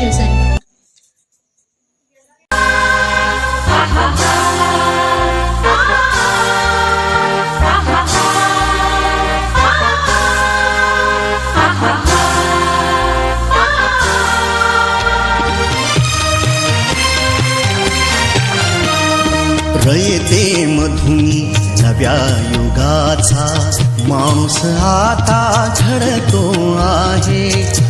शेजारी रयते मधुनी नव्या युगाचा. माणूस आता झडतो आहे.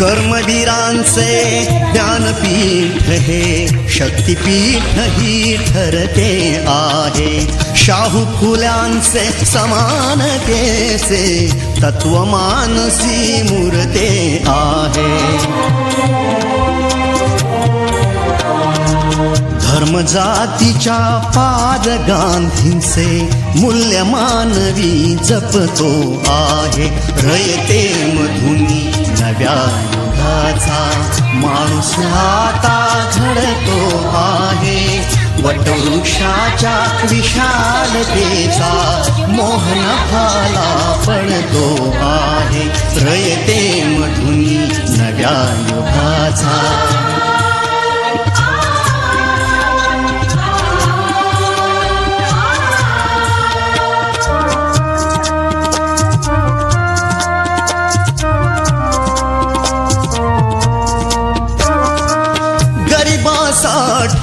कर्मवीरांचे ज्ञानपीठ हे शक्तिपीठ ही ठरते आहे. शाहू फुल्यांचे समानतेचे तत्वमानसी मूर्ते आहे. धर्म जातीच्या पाद गांधींचे मूल्य मानवी जपतो आहे. रयते मधुनी नव्या युगाचा माणूस आता घडतो आहे. वटवृक्षाच्या विशालतेचा मोहन फाला पडतो आहे. रयते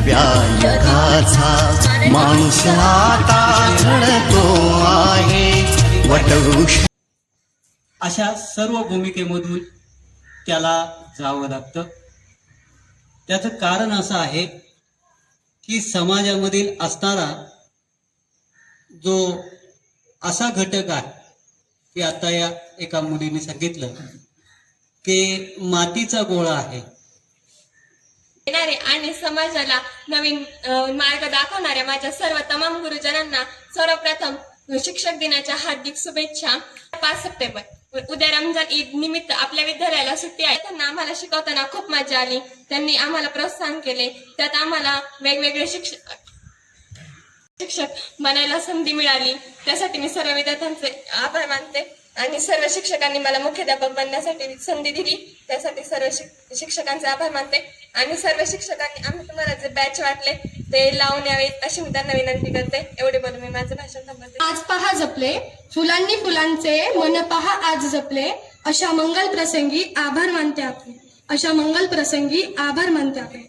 नव्या युगाचा माणूस आता झडतो आहे. वटवृक्ष. अशा सर्व भूमिकेमधून त्याला जावं लागतं. त्याचं कारण असं आहे की समाजामधील असणारा जो असा घटक आहे की आता या एका मुलीने सांगितलं की मातीचा गोळा आहे. येणारे आणि समाजाला नवीन मार्ग दाखवणाऱ्या माझ्या सर्व तमाम गुरुजनांना सर्वप्रथम शिक्षक दिनाच्या हार्दिक शुभेच्छा. पाच सप्टेंबर उद्या रमजान ईद निमित्त आपल्या विद्यालयाला सुट्टी आहे. त्यांना आम्हाला शिकवताना खूप मजा आली. त्यांनी आम्हाला प्रोत्साहन केले. त्यात आम्हाला वेगवेगळे शिक्षक शिक्षक बनायला संधी मिळाली. त्यासाठी मी सर्व विद्यार्थ्यांचे आभार मानते आणि सर्व शिक्षकांनी मला मुख्याध्यापक बनण्यासाठी संधी दिली. त्यासाठी सर्व शिक्षकांचे आभार मानते. आणि सर्व शिक्षकांनी आम्ही तुम्हाला जे बॅच वाटले ते लावून यावेत अशी मी त्यांना विनंती करते. एवढे बोलून मी माझं भाषण थांबवते. आज पहा जपले फुलांनी फुलांचे मन पहा आज जपले. अशा मंगल प्रसंगी आभार मानते आपण. अशा मंगल प्रसंगी आभार मानते आपण.